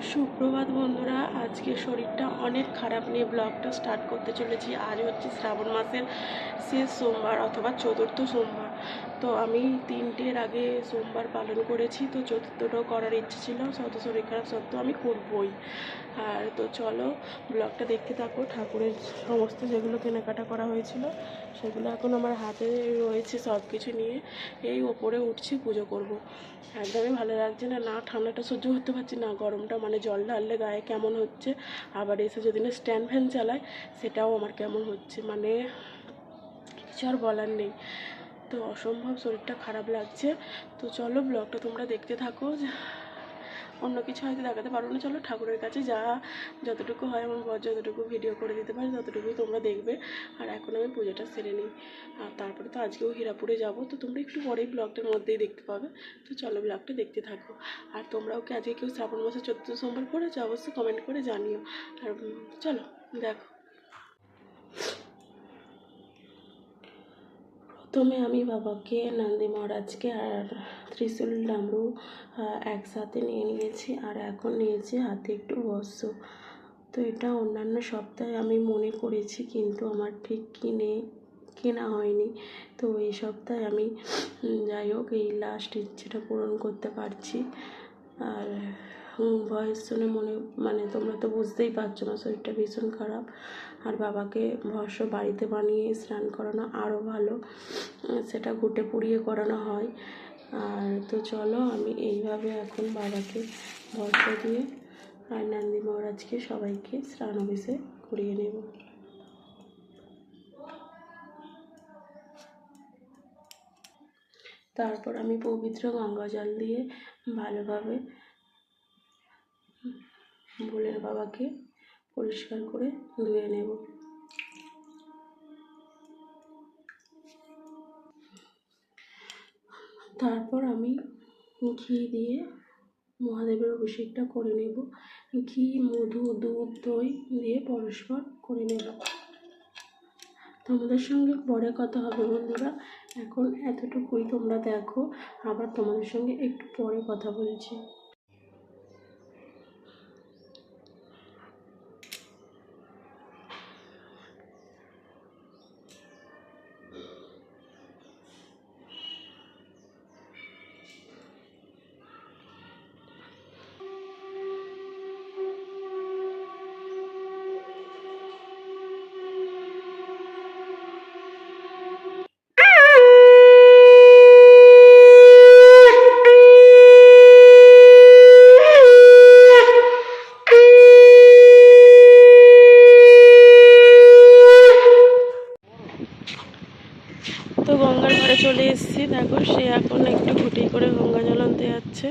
সুপ্রভাত বন্ধুরা, আজকে শরীরটা অনেক খারাপ নিয়ে ব্লগটা স্টার্ট করতে চলেছি। আজ হচ্ছে শ্রাবণ মাসের শেষ সোমবার অথবা চতুর্থ সোমবার। তো আমি তিনটের আগে সোমবার পালন করেছি, তো চতুর্থটাও করার ইচ্ছে ছিল শত শরীর খারাপ সত্ত্বেও আমি করবই। আর তো চলো, ব্লগটা দেখতে থাকো, ঠাকুরের সমস্ত যেগুলো কেনাকাটা করা হয়েছিল, সেগুলো এখন আমার হাতে রয়েছে সব কিছু নিয়ে। এই ওপরে উঠছি, পুজো করব। একদমই ভালো লাগছে না না ঠান্ডাটা সহ্য করতে পারছি না, গরমটা মানে জল ঢাললে গায়ে কেমন হচ্ছে, আবার এসে যদি না স্ট্যান্ড ফ্যান চালায়, সেটাও আমার কেমন হচ্ছে মানে কিছু আর বলার নেই। তো অসম্ভব শরীরটা খারাপ লাগছে। তো চলো ব্লগটা তোমরা দেখতে থাকো। অন্য কিছু হয়তো দেখাতে পারব না। চলো ঠাকুরের কাছে যা যতটুকু হয় আমার বর যতটুকু ভিডিও করে দিতে পারে, ততটুকুই তোমরা দেখবে। আর এখন আমি পুজোটা সেরে নিই। আর তারপরে তো আজকেও হীরাপুরে যাব। তো তোমরা একটু পরেই ব্লগটার মধ্যেই দেখতে পাবে। তো চলো ব্লগটা দেখতে থাকো। আর তোমরাও কি আজকে কেউ শ্রাবণ মাসে চোদ্দ সোমবার করেছ অবশ্যই কমেন্ট করে জানিও। আর চলো, দেখো। প্রথমে আমি বাবাকে, নন্দী মহারাজকে আর ত্রিশূল ডামরু একসাথে নিয়ে নিয়েছি আর এখন নিয়েছি হাতে একটু বস্ত্র। তো এটা অন্যান্য সপ্তাহে আমি মনে করেছি কিন্তু আমার ঠিক কিনে, কেনা হয়নি। তো এই সপ্তাহে আমি যাই হোক এই লাস্ট ইচ্ছেটা পূরণ করতে পারছি। আর ভয়েস শুনে মনে মানে তোমরা তো বুঝতেই পারছ না শরীরটা ভীষণ খারাপ। বাবাকে ভস্য বাড়িতে বানিয়ে স্নান করানো আরও ভালো। সেটা ঘুটে পুড়িয়ে করানো হয়। আর তো চলো, আমি এইভাবে এখন বাবাকে ভস্য দিয়ে আর নন্দী মহারাজকে সবাইকে স্নান অভিষেক করিয়ে নেব। তারপর আমি পবিত্র গঙ্গা জল দিয়ে ভালোভাবে ভোলের বাবাকে পরিষ্কার করে ধুয়ে নেব। তারপর আমি ঘি দিয়ে মহাদেবের অভিষেকটা করে নেব। ঘি, মধু, দুধ, দই দিয়ে পরস্পর করে নেব। তোমাদের সঙ্গে পরে কথা হবে বন্ধুরা। এখন এতটুকুই তোমরা দেখো। আবার তোমাদের সঙ্গে একটু পরে কথা বলছি তো গঙ্গার ঘরে চলে এসেছি দেখো সে এখন একটু ঘুটি করে গঙ্গা জল আনতে যাচ্ছে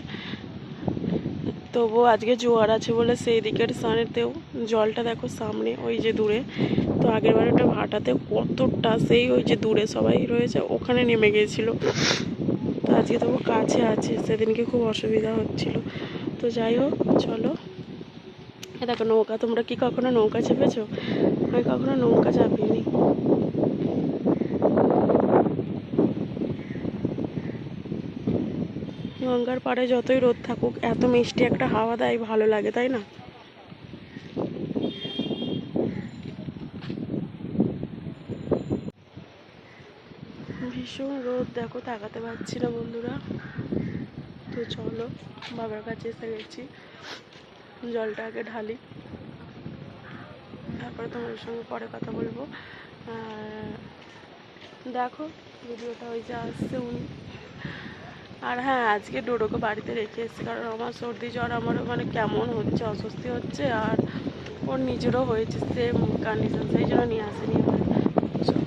তবু আজকে জোয়ার আছে বলে সেই দিকের সানেতেও জলটা দেখো সামনে, ওই যে দূরে। তো আগের বার ওটা ভাটাতে কতটা সেই ওই যে দূরে সবাই রয়েছে, ওখানে নেমে গিয়েছিল তো আজকে তবু কাছে আছে, সেদিনকে খুব অসুবিধা হচ্ছিল। তো যাই হোক, চলো। দেখো নৌকা, তোমরা কি কখনো নৌকা চেপেছো? আমি কখনো নৌকা চাপিনি। গঙ্গার পাড়ে যতই রোদ থাকুক, এত মিষ্টি একটা হাওয়া দেয়, ভালো লাগে, তাই না? ভীষণ রোদ, দেখো, তাকাতে পারছি না বন্ধুরা। তো চলো, বাবার কাছে এসে গেছি। জলটা আগে ঢালি। তারপরে তোমাদের সঙ্গে পরে কথা বলব। দেখো, ভিডিওটা ওই যে আসছে উনি। আর হ্যাঁ আজকে ডোডোকে বাড়িতে রেখে এসেছি, কারণ আমার সর্দি জ্বর, আমার মানে কেমন হচ্ছে, অস্বস্তি হচ্ছে, আর ওর নিজেরও হয়েছে সেম কন্ডিশন সেই জন্য নিয়ে আসেনি এবার চলো।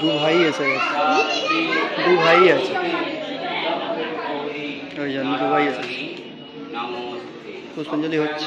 দু ভাই আছে দু ভাই আছে। ওই জন্য দু ভাই আছে। পুষ্পাঞ্জলি হচ্ছে।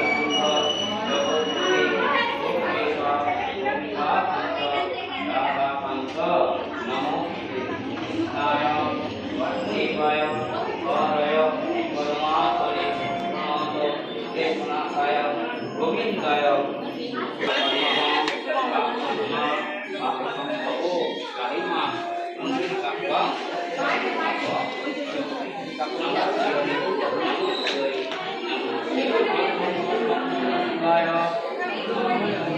Bye.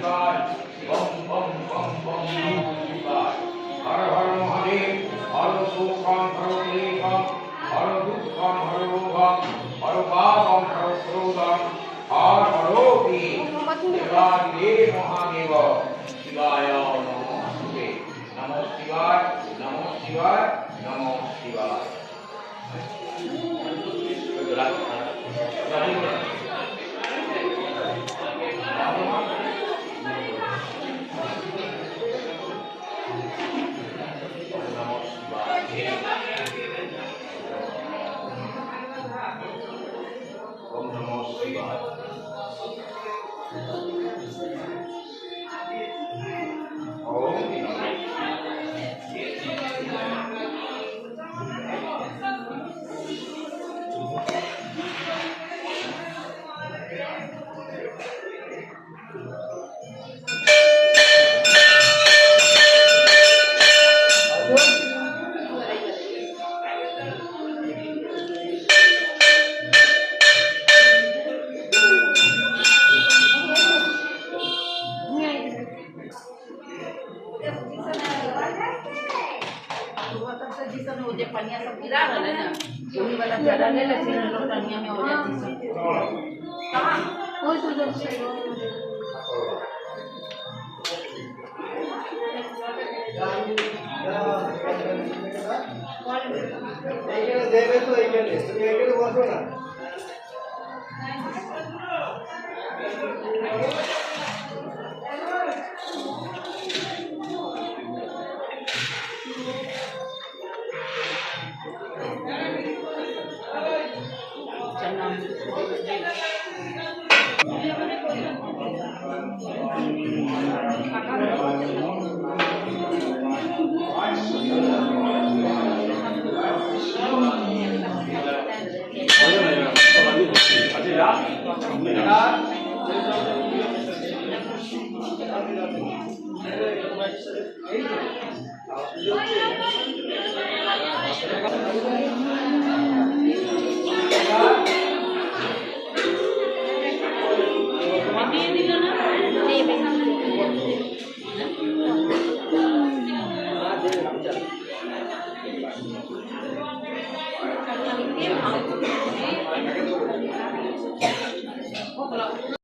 God. Bum, bum, bum, bum, bum. Yeah. 我服了。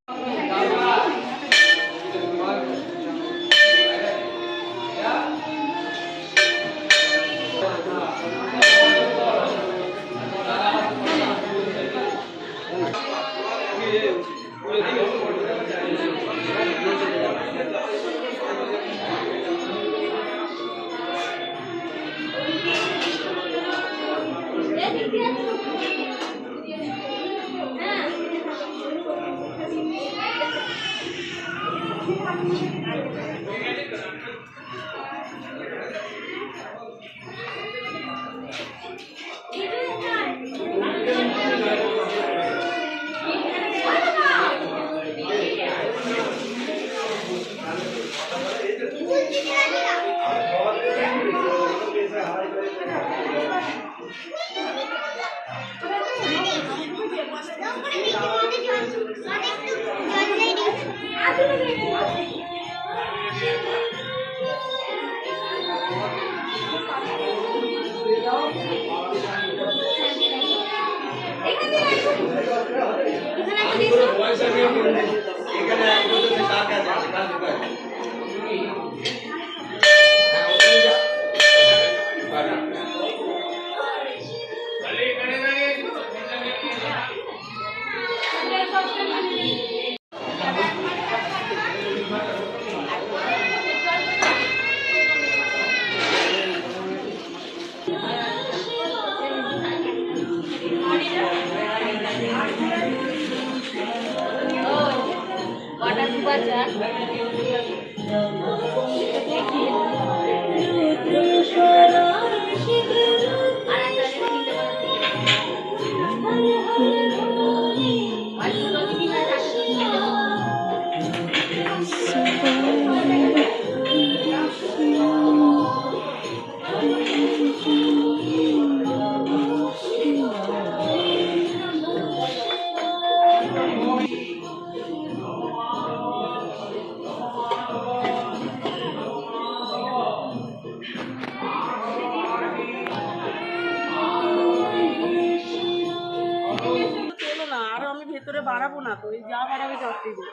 ভেতরে বাড়াবো না তো যা বাড়াবে জট দেবো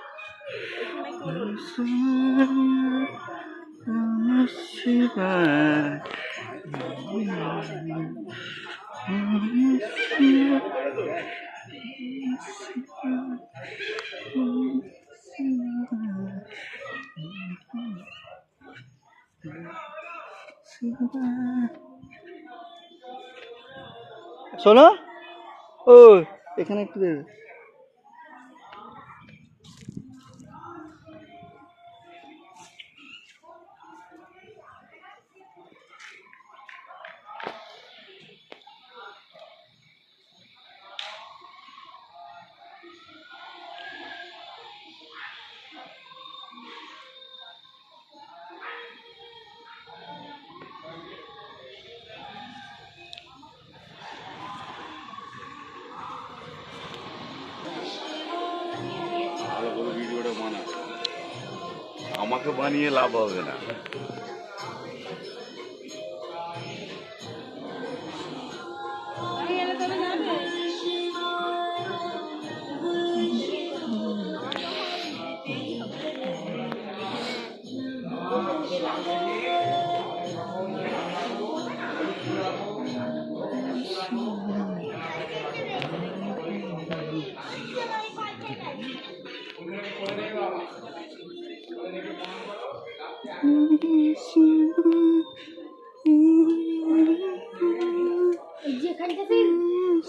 শোনো? ও এখানে একটু দেখ বানিয়ে লাভ হবে না। Yes.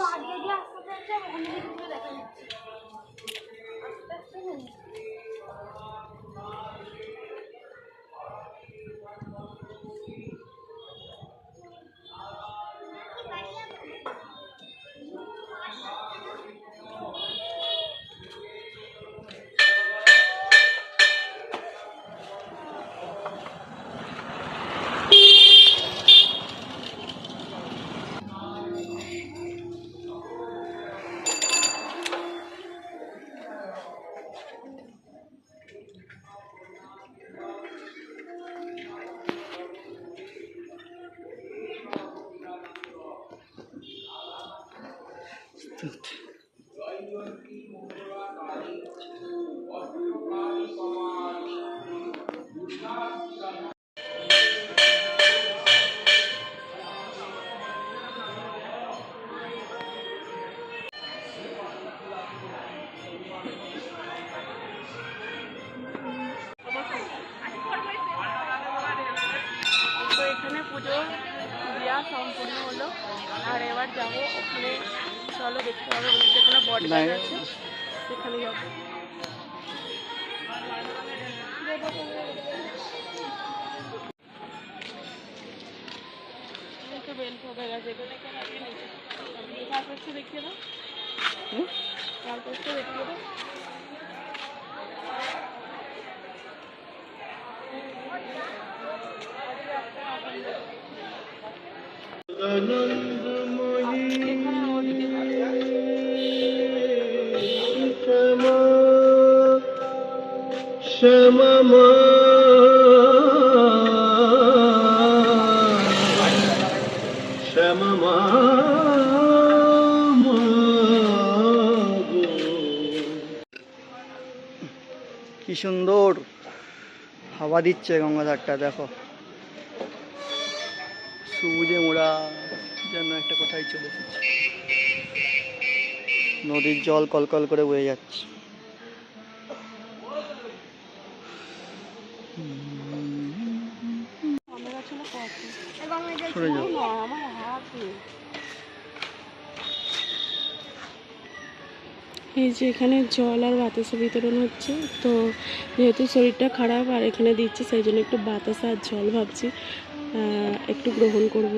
ওদিকে ভালো। কি সুন্দর হাওয়া দিচ্ছে গঙ্গাধারটা দেখো সবুজে মোড়া যেন একটা কোথায় চলে এসেছে নদীর জল কলকল করে বয়ে যাচ্ছে। এই যে এখানে জল আর বাতাসা বিতরণ হচ্ছে, তো যেহেতু শরীরটা খারাপ আর এখানে দিচ্ছে, সেই জন্য একটু বাতাস আর জল ভাবছি একটু গ্রহণ করব।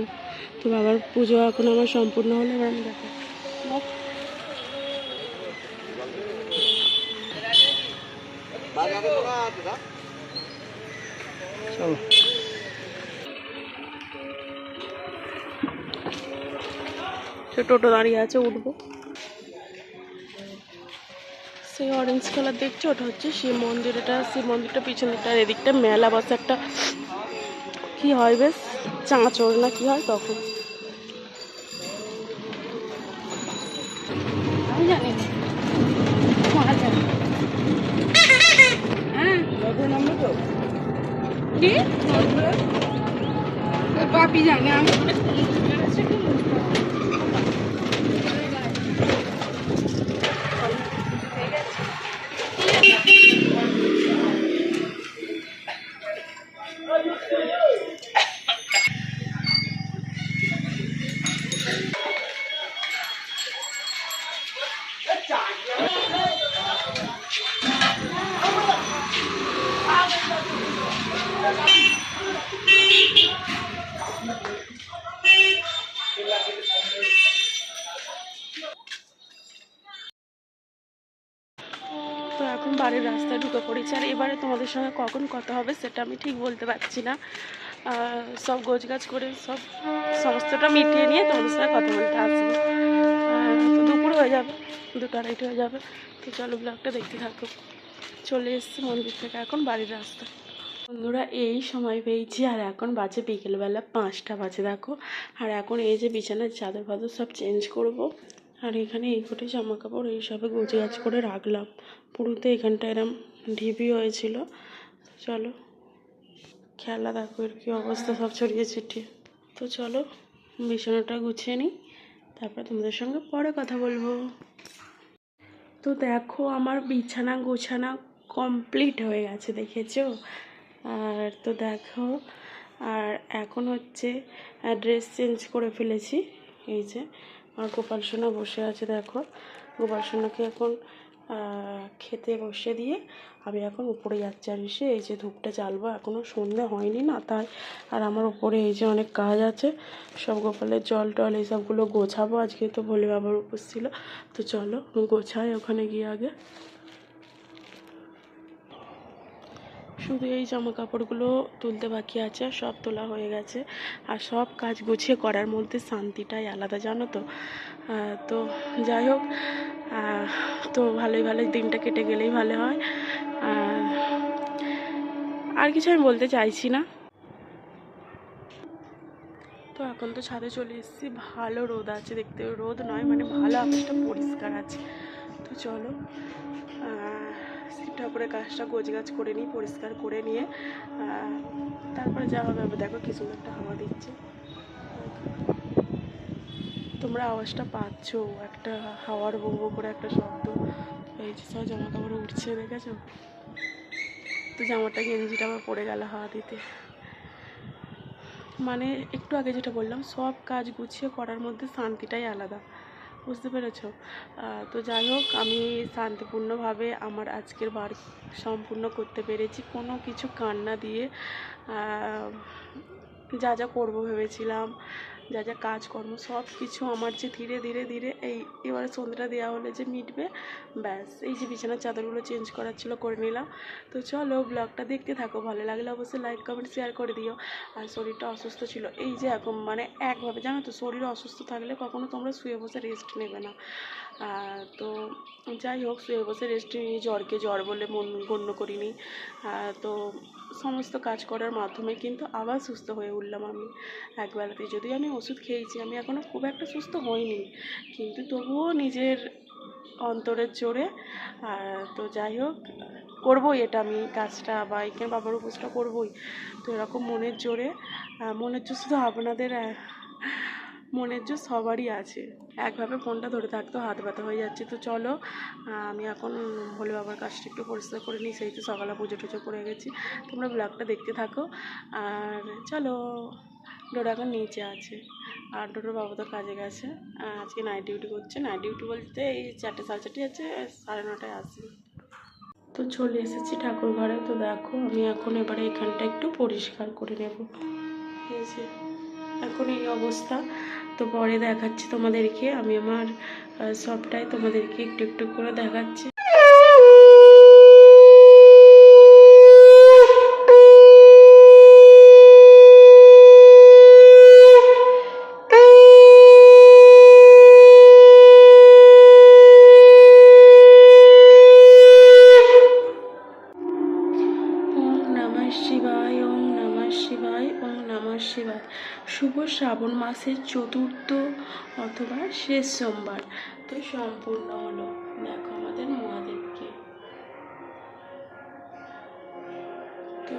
তো বাবার পুজো এখন আমার সম্পূর্ণ হলে, এবার আমি দেখো। টোটো দাঁড়িয়ে আছে, উঠবো। সেই অরেঞ্জ কালার দেখছ? ওটা হচ্ছে শিব মন্দির, এটা শিব মন্দিরটা পিছন দিকটা এদিকটা মেলা বসে একটা কি হয় বেশ? চাঁচড় না কি হয় তখন? আমি জানি মা জানে। হ্যাঁ। কি? বাপি জানে। আমি তোমাদের সঙ্গে কখন কথা হবে সেটা আমি ঠিক বলতে পারছি না। সব গোছগাছ করে সব সমস্তটা মিটিয়ে নিয়ে তোমাদের সঙ্গে কথা বলতে আসব তো দুপুর হয়ে যাবে, দুটো আড়াইটে হয়ে যাবে। তো চলো ব্লগটা দেখতে থাকো। চলে এসেছি মন্দির থেকে এখন বাড়ির রাস্তা। বন্ধুরা, এই সময় পেয়েছি, আর এখন বাজে বিকেলবেলা পাঁচটা বাজে, দেখো। আর এখন এই যে বিছানার চাদর ফাদর সব চেঞ্জ করব। আর এখানে এই কোটে জামা কাপড় এইসবে গোছগাছ করে রাখলাম। পুরোতে এখানটা এরম ঢিপি হয়েছিল। চলো, খেলা দেখো এর কী অবস্থা, সব ছড়িয়ে ছিটিয়ে। তো চলো, বিছানাটা গুছিয়ে নিই, তারপর তোমাদের সঙ্গে পরে কথা বলব। তো দেখো, আমার বিছানা গোছানা কমপ্লিট হয়ে গেছে, দেখেছ? আর তো দেখো, আর এখন হচ্ছে ড্রেস চেঞ্জ করে ফেলেছি। এই যে, আমার গোপাল সোনা বসে আছে, দেখো। গোপাল সোনাকে এখন খেতে বসে দিয়ে আমি এখন উপরে যাচ্ছি আর এসে এই যে ধূপটা জ্বালবো। এখনও সন্ধে হয়নি না, তাই আর আমার উপরে এই যে অনেক কাজ আছে, সব গোপালের জল টল এইসবগুলো গোছাবো। আজকে তো ভোলে বাবার উপোস ছিল, তো চলো গোছাই ওখানে গিয়ে আগে। শুধু এই জামা কাপড়গুলো তুলতে বাকি আছে সব তোলা হয়ে গেছে। আর সব কাজ গুছিয়ে করার মধ্যে শান্তিটাই আলাদা, জানো তো? তো যাই হোক তো ভালোই ভালোই দিনটা কেটে গেলেই ভালো হয়। আর কিছু আমি বলতে চাইছি না। তো এখন তো ছাদে চলে এসেছি। ভালো রোদ আছে দেখতে। রোদ নয় মানে ভালো আকাশটা পরিষ্কার আছে। তো চলো শিব ঠাকুরের কাজটা গোছগাছ করে নিই, পরিষ্কার করে নিয়ে তারপরে যা হবে দেখো কি সুন্দর একটা হাওয়া দিচ্ছে। তোমরা আওয়াজটা পাচ্ছ, একটা হাওয়ার বউ করে একটা শব্দ। এই যে সব জামা কাপড় উঠছে দেখেছ? তো জামাটা গেঞ্জিটা আবার পড়ে গেল হাওয়া দিতে মানে একটু আগে যেটা বললাম, সব কাজ গুছিয়ে করার মধ্যে শান্তিটাই আলাদা। বুঝতে পেরেছ? তো যাই হোক, আমি শান্তিপূর্ণভাবে আমার আজকের বার সম্পূর্ণ করতে পেরেছি। কোনো কিছু কান্না দিয়ে যা যা করব ভেবেছিলাম যা যা কাজকর্ম সব কিছু আমার যে ধীরে ধীরে ধীরে এই এবারে সন্ধ্যাটা দেওয়া হলে যে মিটবে, ব্যাস। এই যে বিছানার চাদরগুলো চেঞ্জ করার ছিল, করে নিলাম। তো চলো ব্লগটা দেখতে থাকো, ভালো লাগলে অবশ্যই লাইক কমেন্ট শেয়ার করে দিও। আর শরীরটা অসুস্থ ছিল, এই যে এখন মানে একভাবে, জানো তো, শরীর অসুস্থ থাকলে কখনো তোমরা শুয়ে বসে রেস্ট নেবে না। তো যাই হোক, শুয়ে বসে রেস্ট নিয়ে জ্বরকে জ্বর বলে মন গণ্য করিনি। তো সমস্ত কাজ করার মাধ্যমে কিন্তু আবার সুস্থ হয়ে উঠলাম আমি একবেলাতে যদিও আমি ওষুধ খেয়েছি, আমি এখনও খুব একটা সুস্থ হইনি, কিন্তু তবুও নিজের অন্তরের জোরে। তো যাই হোক, করবোই এটা আমি কাজটা বা এখানে বাবার উপোসটা করবোই। তো এরকম মনের জোরে মনের জোর শুধু আপনাদের মনের জোর সবারই আছে। একভাবে ফোনটা ধরে থাকতো হাত ব্যথা হয়ে যাচ্ছে। তো চলো আমি এখন ভোলে বাবার কাজটা একটু পরিষ্কার করে নিই। সেই তো সকালে পুজো টুজো করে গেছি। তোমরা ব্লগটা দেখতে থাকো। আর চলো ডোরা এখন নিচে আছে। আর ডোডোর বাবা তো কাজে গেছে। আজকে নাইট ডিউটি করছে। নাইট ডিউটি বলতে এই চারটে সাড়ে চারটে আছে, সাড়ে নটায় আসবে তো চলে এসেছি ঠাকুর ঘরে তো দেখো, আমি এখন এবারে এখানটা একটু পরিষ্কার করে নেব। ঠিক যে এখন এই অবস্থা। তো পরে দেখাচ্ছি তোমাদেরকে। আমি আমার সবটাই তোমাদেরকে একটু একটু করে দেখাচ্ছি। শ্রাবণ মাসের চতুর্থ অথবা শেষ সোমবার। তো সম্পূর্ণ হলো দেখো আমাদের মহাদেবকে। তো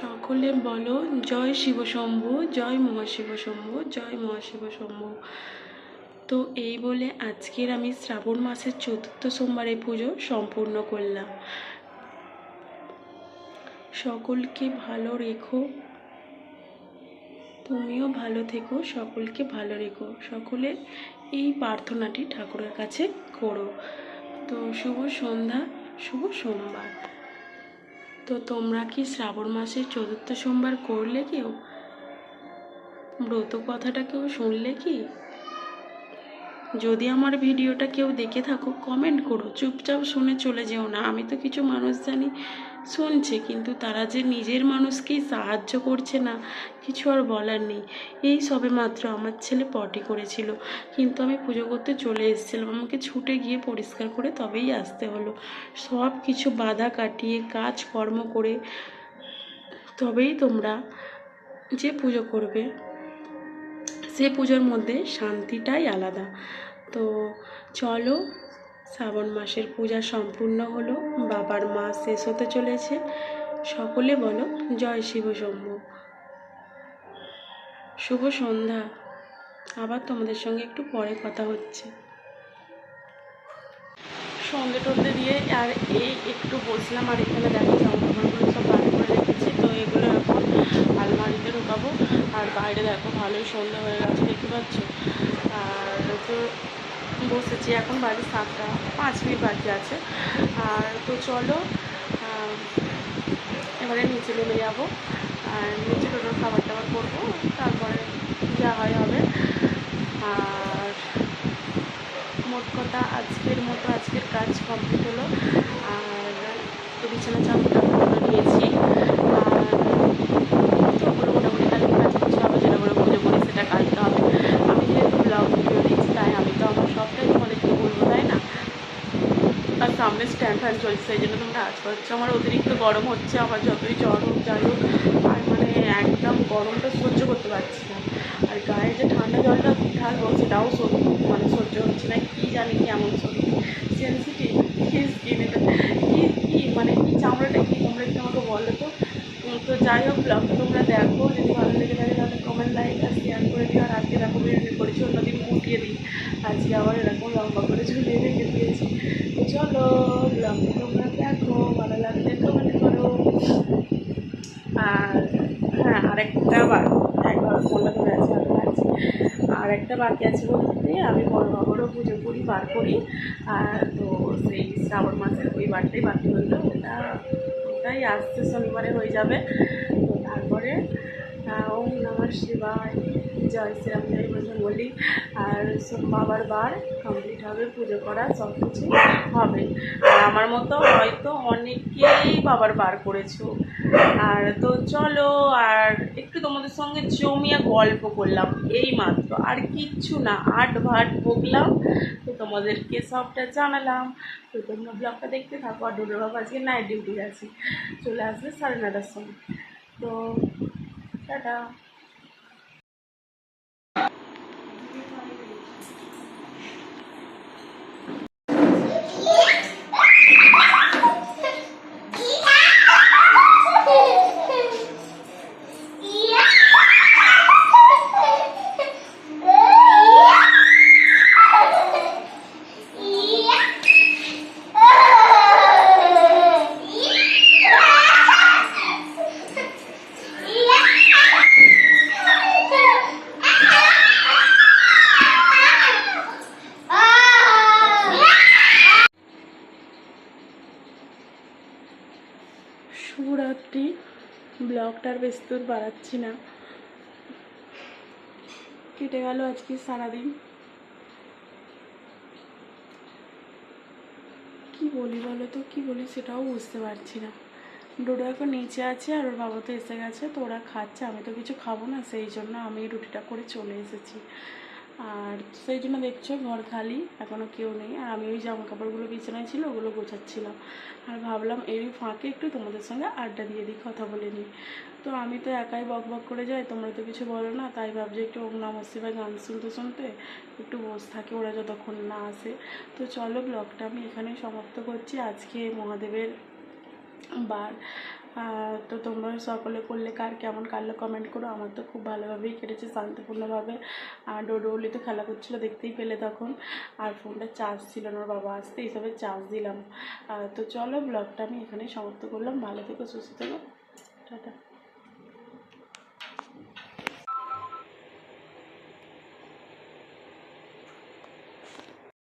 সকলে বলো, জয় শিব শম্ভু, জয় মহাশিব শম্ভু, জয় মহাশিব শম্ভু। তো এই বলে আজকের আমি শ্রাবণ মাসের চতুর্থ সোমবারে পুজো সম্পূর্ণ করলাম। সকলকে ভালো রেখো। তুমিও ভালো থেকো, সকলকে ভালো রেখো। সকলে এই প্রার্থনাটি ঠাকুরের কাছে করো। তো শুভ সন্ধ্যা, শুভ সোমবার। তো তোমরা কি শ্রাবণ মাসের চতুর্থ সোমবার করলে কেউ? ব্রত কথাটা কেউ শুনলে কি? যদি আমার ভিডিওটা কেউ দেখে থাকো কমেন্ট করো। চুপচাপ শুনে চলে যেও না। আমি তো কিছু মানুষ জানি শুনছে, কিন্তু তারা যে নিজের মানুষকেই সাহায্য করছে না, কিছু আর বলার নেই। এই সবে মাত্র আমার ছেলে পটি করেছিল, কিন্তু আমি পুজো করতে চলে এসেছিলাম। আমাকে ছুটে গিয়ে পরিষ্কার করে তবেই আসতে হলো। সব কিছু বাধা কাটিয়ে কাজ কর্ম করে তবেই তোমরা যে পুজো করবে, সে পুজোর মধ্যে শান্তিটাই আলাদা। তো চলো শ্রাবণ মাসের পূজা সম্পূর্ণ হলো, বাবার মাস শেষ হতে চলেছে। সকলে বলো, জয় শিব শম্ভু। শুভ সন্ধ্যা। আবার তোমাদের সঙ্গে একটু পরে কথা হচ্ছে। সন্ধে টন্ধে দিয়ে আর এই একটু বসলাম, আর এখানে দেখো জামা কাপড়গুলো সব বার করে রেখেছি, তো এগুলো এখন আলমারিতে ঢুকাবো। আর বাইরে দেখো ভালোই সন্ধ্যা হয়ে গেছে, দেখতে পাচ্ছ? আর তো বসেছি, এখন বাড়ি সাতটা, পাঁচ মিনিট বাকি আছে। আর তো চলো এবারে নিচে নেমে যাব। আর নিচে টোটোর খাবার টাবার করব, তারপরে যা হয় হবে। আর মোট কথা, আজকের মতো আজকের কাজ কমপ্লিট হলো আর তো বিছানা চাদরটা করে নিয়েছি আর সবগুলো মোটামুটি কালকে কাজ কিছু হবে যেটা করে পুজো করি সেটা কাটতে হবে আমি যেহেতু ব্লগ ভিডিও দিচ্ছি তাই আমি তো আমার সবটাই তোমাদেরকে বলব তাই না আর সামনে স্ট্যান্ড ফ্যান চলছে সেই জন্য তোমরা আজ পাচ্ছ আমার অতিরিক্ত গরম হচ্ছে, আমার যতই জ্বর হোক, যাই হোক, আর মানে একদম গরমটা সহ্য করতে পারছি না। আর গায়ে যে ঠান্ডা জলটা ঢালবো সেটাও মানে সহ্য হচ্ছে না, কী জানি কেমন শরীর সেন্সিটিভ কি স্কিন এটা, কী কী মানে কী চামড়াটা কী, তোমরা একটু আমাকে বলো তো। তো যাই হোক ব্লগটা তোমরা দেখো, যদি ভালো লেগে থাকে তাহলে কমেন্ট লাইক আর শেয়ার করে দিও। আর আজকে দেখো বেরিয়ে করেছি, অন্যদিন উঠিয়ে দিই। আজকে আবার এরকম লম্বা করে ঝুলিয়ে দিয়েছি তো চলো ব্লগটা তোমরা দেখো ভালো লাগলে কমেন্ট করো আর হ্যাঁ আরেকটা বার একবার ফোনটা ধরে আছে হাতে আছে আর আর একটা বাকি আছে বলতে, আমি বড় বাবারও পুজো করি, বার করি। আর তো সেই শ্রাবণ মাসের ওই বারটাই বাকি হইল ওটা ওটাই আসছে, শনিবারে হয়ে যাবে। তো তারপরে ওম নমঃ শিবায়। জয় শ্রীরাম জয় বজরঙ্গলি আর সব বাবার বার কমপ্লিট হবে, পুজো করা, সব কিছু হবে। আর আমার মতো হয়তো অনেকেই বাবার বার করেছ। আর তো চলো, আর একটু তোমাদের সঙ্গে জমিয়ে গল্প করলাম এই মাত্র আর কিচ্ছু না, আট ভাট বকলাম, তো তোমাদেরকে সবটা জানালাম। তো তোমরা ব্লগটা দেখতে থাকো, আর ডোডোর বাবা আজকে নাইট ডিউটি আছে। চলে আসবে সাড়ে নটার সময় তো টাটা। বাড়াচ্ছি না। কেটে গেল আজকে সারাদিন। কি বলি বলো তো, কি বলি সেটাও বুঝতে পারছি না। ডোডো এখন নিচে আছে আর ওর বাবা তো এসে গেছে, তো ওরা খাচ্ছে, আমি তো কিছু খাব না, সেই জন্য আমি রুটিটা করে চলে এসেছি। আর সেই জন্য দেখছ, ঘর খালি এখনও কেউ নেই। আর আমি ওই জামা কাপড়গুলো বিছানায় ছিল, ওগুলো গোছাচ্ছিলাম। আর ভাবলাম এই ফাঁকে একটু তোমাদের সঙ্গে আড্ডা দিয়ে দিই, কথা বলে নিই। তো আমি তো একাই বক বক করে যাই, তোমরা তো কিছু বলো না। তাই ভাবছি একটু ওম নমঃ শিবায় গান শুনতে শুনতে একটু বস থাকে, ওরা যতক্ষণ না আসে। তো চলো, ব্লগটা আমি এখানেই সমাপ্ত করছি। আজকে মহাদেবের বার। তো তোমরা সকলে করলে কার কেমন কাটলো কমেন্ট করো? আমার তো খুব ভালোভাবেই কেটেছে শান্তিপূর্ণভাবে। আর ডোডোলি তো খেলা করছিল, দেখতেই পেলে তখন। আর ফোনটা চার্জ ছিল না, ওর বাবা আসতে এইসবে চার্জ দিলাম। তো চলো ব্লগটা আমি এখানেই সমাপ্ত করলাম। ভালো থেকো, সুস্থ থেকো। টাটা।